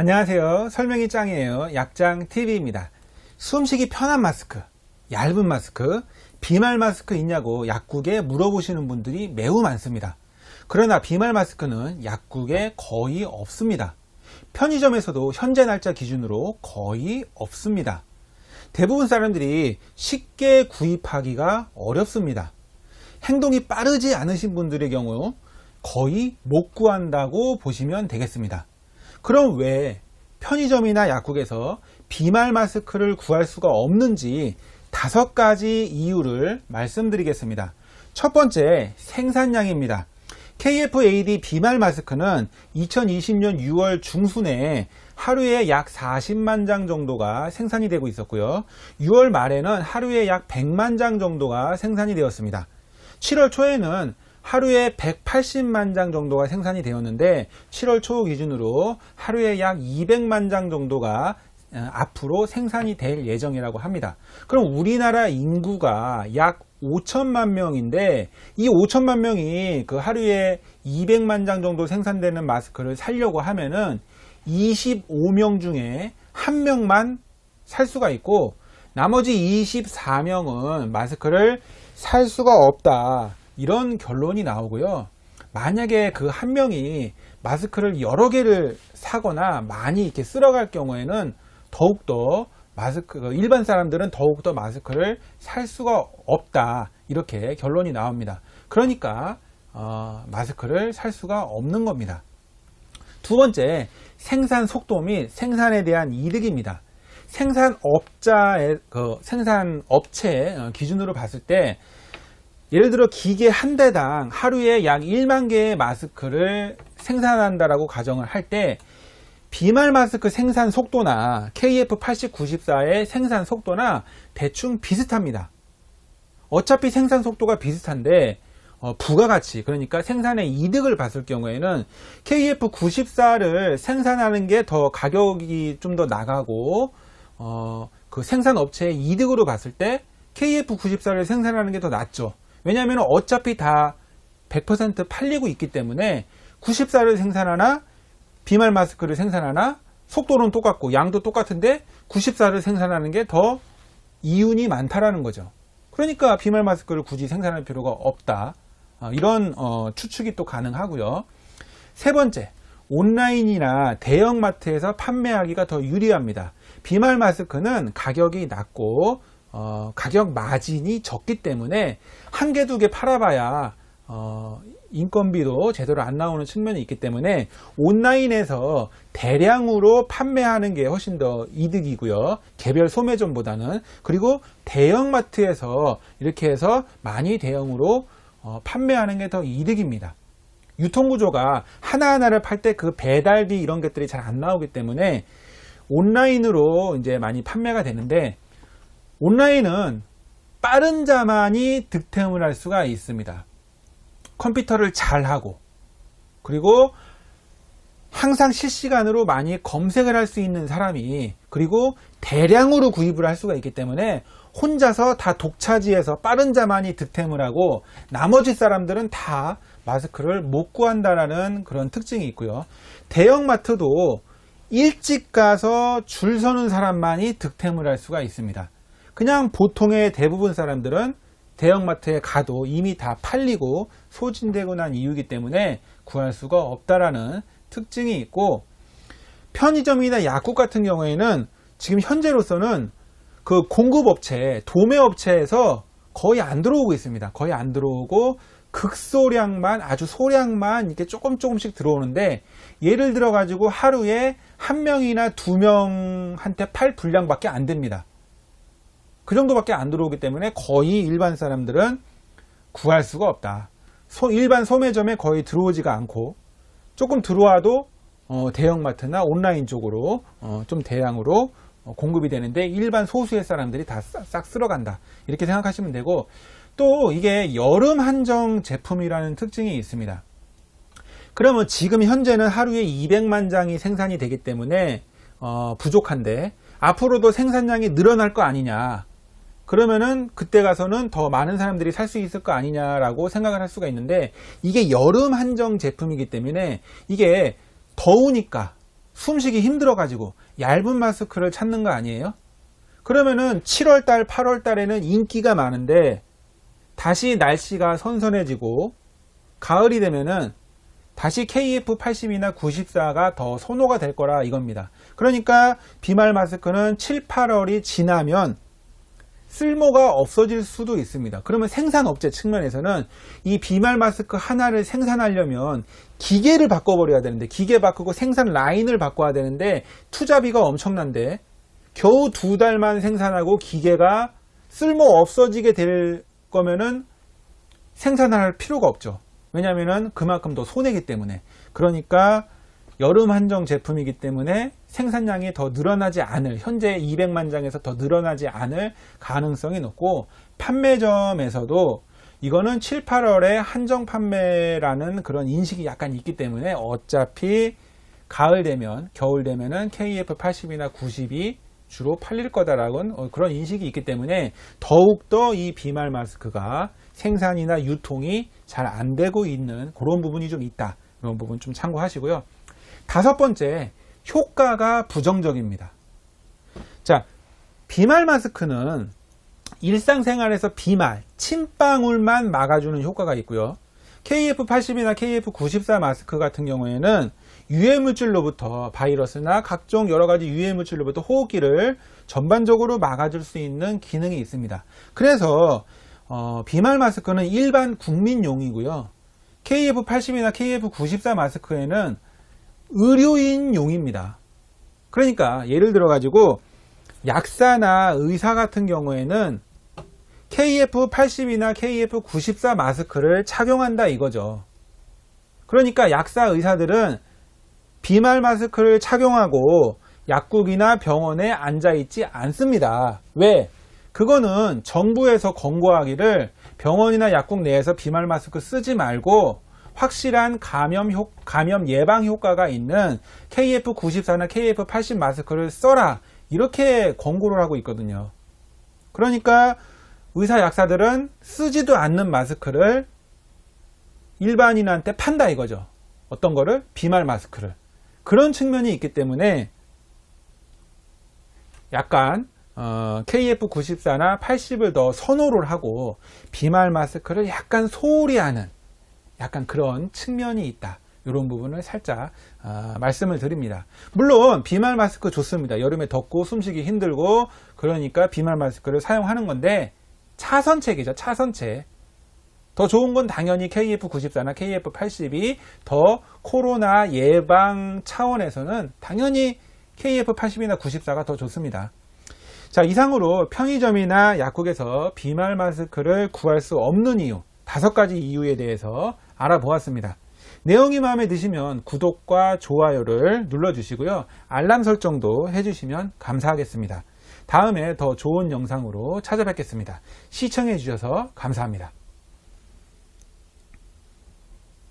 안녕하세요. 설명이 짱이에요. 약장TV입니다. 숨쉬기 편한 마스크, 얇은 마스크, 비말 마스크 있냐고 약국에 물어보시는 분들이 매우 많습니다. 그러나 비말 마스크는 약국에 거의 없습니다. 편의점에서도 현재 날짜 기준으로 거의 없습니다. 대부분 사람들이 쉽게 구입하기가 어렵습니다. 행동이 빠르지 않으신 분들의 경우 거의 못 구한다고 보시면 되겠습니다. 그럼 왜 편의점이나 약국에서 비말 마스크를 구할 수가 없는지 다섯 가지 이유를 말씀드리겠습니다. 첫 번째, 생산량입니다. KF-AD 비말 마스크는 2020년 6월 중순에 하루에 약 40만 장 정도가 생산이 되고 있었고요. 6월 말에는 하루에 약 100만 장 정도가 생산이 되었습니다. 7월 초에는 하루에 180만 장 정도가 생산이 되었는데 7월 초 기준으로 하루에 약 200만 장 정도가 어, 앞으로 생산이 될 예정이라고 합니다. 그럼 우리나라 인구가 약 5천만 명인데 이 5천만 명이 그 하루에 200만 장 정도 생산되는 마스크를 살려고 하면은 25명 중에 한 명만 살 수가 있고 나머지 24명은 마스크를 살 수가 없다. 이런 결론이 나오고요. 만약에 그 한 명이 마스크를 여러 개를 사거나 많이 이렇게 쓸어갈 경우에는 더욱더 마스크, 그 일반 사람들은 더욱더 마스크를 살 수가 없다. 이렇게 결론이 나옵니다. 그러니까, 어, 마스크를 살 수가 없는 겁니다. 두 번째, 생산 속도 및 생산에 대한 이득입니다. 생산업자의, 그 생산업체 기준으로 봤을 때, 예를 들어 기계 한 대당 하루에 약 1만 개의 마스크를 생산한다라고 가정을 할 때 비말 마스크 생산 속도나 KF8094의 생산 속도나 대충 비슷합니다. 어차피 생산 속도가 비슷한데 어, 부가가치 그러니까 생산의 이득을 봤을 경우에는 KF94를 생산하는 게 더 가격이 좀 더 나가고 어, 그 생산 업체의 이득으로 봤을 때 KF94를 생산하는 게 더 낫죠. 왜냐하면 어차피 다 100% 팔리고 있기 때문에 94를 생산하나 비말 마스크를 생산하나 속도는 똑같고 양도 똑같은데 94를 생산하는 게 더 이윤이 많다라는 거죠. 그러니까 비말 마스크를 굳이 생산할 필요가 없다. 어, 이런 어, 추측이 또 가능하고요. 세 번째, 온라인이나 대형마트에서 판매하기가 더 유리합니다. 비말 마스크는 가격이 낮고 어, 가격 마진이 적기 때문에 한 개, 두 개 팔아봐야 어, 인건비도 제대로 안 나오는 측면이 있기 때문에 온라인에서 대량으로 판매하는 게 훨씬 더 이득이고요. 개별 소매점보다는 그리고 대형마트에서 이렇게 해서 많이 대형으로 어, 판매하는 게 더 이득입니다. 유통구조가 하나하나를 팔 때 그 배달비 이런 것들이 잘 안 나오기 때문에 온라인으로 이제 많이 판매가 되는데 온라인은 빠른 자만이 득템을 할 수가 있습니다. 컴퓨터를 잘 하고 그리고 항상 실시간으로 많이 검색을 할 수 있는 사람이 그리고 대량으로 구입을 할 수가 있기 때문에 혼자서 다 독차지해서 빠른 자만이 득템을 하고 나머지 사람들은 다 마스크를 못 구한다라는 그런 특징이 있고요. 대형마트도 일찍 가서 줄 서는 사람만이 득템을 할 수가 있습니다. 그냥 보통의 대부분 사람들은 대형마트에 가도 이미 다 팔리고 소진되고 난 이유이기 때문에 구할 수가 없다라는 특징이 있고 편의점이나 약국 같은 경우에는 지금 현재로서는 그 공급업체, 도매업체에서 거의 안 들어오고 있습니다. 거의 안 들어오고 극소량만 아주 소량만 이렇게 조금 조금씩 들어오는데 예를 들어 가지고 하루에 한 명이나 두 명한테 팔 분량밖에 안 됩니다. 그 정도밖에 안 들어오기 때문에 거의 일반 사람들은 구할 수가 없다. 소, 일반 소매점에 거의 들어오지가 않고 조금 들어와도 어, 대형마트나 온라인 쪽으로 어, 좀 대량으로 어, 공급이 되는데 일반 소수의 사람들이 다 싹 쓸어간다. 이렇게 생각하시면 되고 또 이게 여름 한정 제품이라는 특징이 있습니다. 그러면 지금 현재는 하루에 200만 장이 생산이 되기 때문에 어, 부족한데 앞으로도 생산량이 늘어날 거 아니냐. 그러면은 그때 가서는 더 많은 사람들이 살 수 있을 거 아니냐라고 생각을 할 수가 있는데 이게 여름 한정 제품이기 때문에 이게 더우니까 숨쉬기 힘들어 가지고 얇은 마스크를 찾는 거 아니에요? 그러면은 7월 달, 8월 달에는 인기가 많은데 다시 날씨가 선선해지고 가을이 되면은 다시 KF80이나 94가 더 선호가 될 거라 이겁니다. 그러니까 비말 마스크는 7, 8월이 지나면 쓸모가 없어질 수도 있습니다. 그러면 생산업체 측면에서는 이 비말 마스크 하나를 생산하려면 기계를 바꿔버려야 되는데 기계 바꾸고 생산 라인을 바꿔야 되는데 투자비가 엄청난데 겨우 두 달만 생산하고 기계가 쓸모 없어지게 될 거면은 생산할 필요가 없죠. 왜냐하면 그만큼 더 손해기 때문에. 그러니까 여름 한정 제품이기 때문에 생산량이 더 늘어나지 않을 현재 200만 장에서 더 늘어나지 않을 가능성이 높고 판매점에서도 이거는 7, 8월에 한정 판매라는 그런 인식이 약간 있기 때문에 어차피 가을 되면 겨울 되면은 KF80이나 90이 주로 팔릴 거다라는 그런 인식이 있기 때문에 더욱더 이 비말 마스크가 생산이나 유통이 잘 안 되고 있는 그런 부분이 좀 있다. 이런 부분 좀 참고하시고요. 다섯 번째, 효과가 부정적입니다. 자, 비말 마스크는 일상생활에서 비말, 침방울만 막아주는 효과가 있고요. KF80이나 KF94 마스크 같은 경우에는 유해 물질로부터 바이러스나 각종 여러 가지 유해 물질로부터 호흡기를 전반적으로 막아줄 수 있는 기능이 있습니다. 그래서 어, 비말 마스크는 일반 국민용이고요. KF80이나 KF94 마스크에는 의료인 용입니다. 그러니까 예를 들어 가지고 약사나 의사 같은 경우에는 KF80이나 KF94 마스크를 착용한다 이거죠. 그러니까 약사 의사들은 비말 마스크를 착용하고 약국이나 병원에 앉아 있지 않습니다. 왜? 그거는 정부에서 권고하기를 병원이나 약국 내에서 비말 마스크 쓰지 말고 확실한 감염 효, 감염 예방 효과가 있는 KF94나 KF80 마스크를 써라. 이렇게 권고를 하고 있거든요. 그러니까 의사 약사들은 쓰지도 않는 마스크를 일반인한테 판다 이거죠. 어떤 거를? 비말 마스크를. 그런 측면이 있기 때문에 약간 어, KF94나 80을 더 선호를 하고 비말 마스크를 약간 소홀히 하는 약간 그런 측면이 있다. 이런 부분을 살짝 어, 말씀을 드립니다. 물론 비말 마스크 좋습니다. 여름에 덥고 숨쉬기 힘들고 그러니까 비말 마스크를 사용하는 건데 차선책이죠. 차선책. 더 좋은 건 당연히 KF94나 KF80이 더 코로나 예방 차원에서는 당연히 KF80이나 94가 더 좋습니다. 자, 이상으로 편의점이나 약국에서 비말 마스크를 구할 수 없는 이유, 다섯 가지 이유에 대해서 알아보았습니다. 내용이 마음에 드시면 구독과 좋아요를 눌러주시고요. 알람 설정도 해주시면 감사하겠습니다. 다음에 더 좋은 영상으로 찾아뵙겠습니다. 시청해주셔서 감사합니다.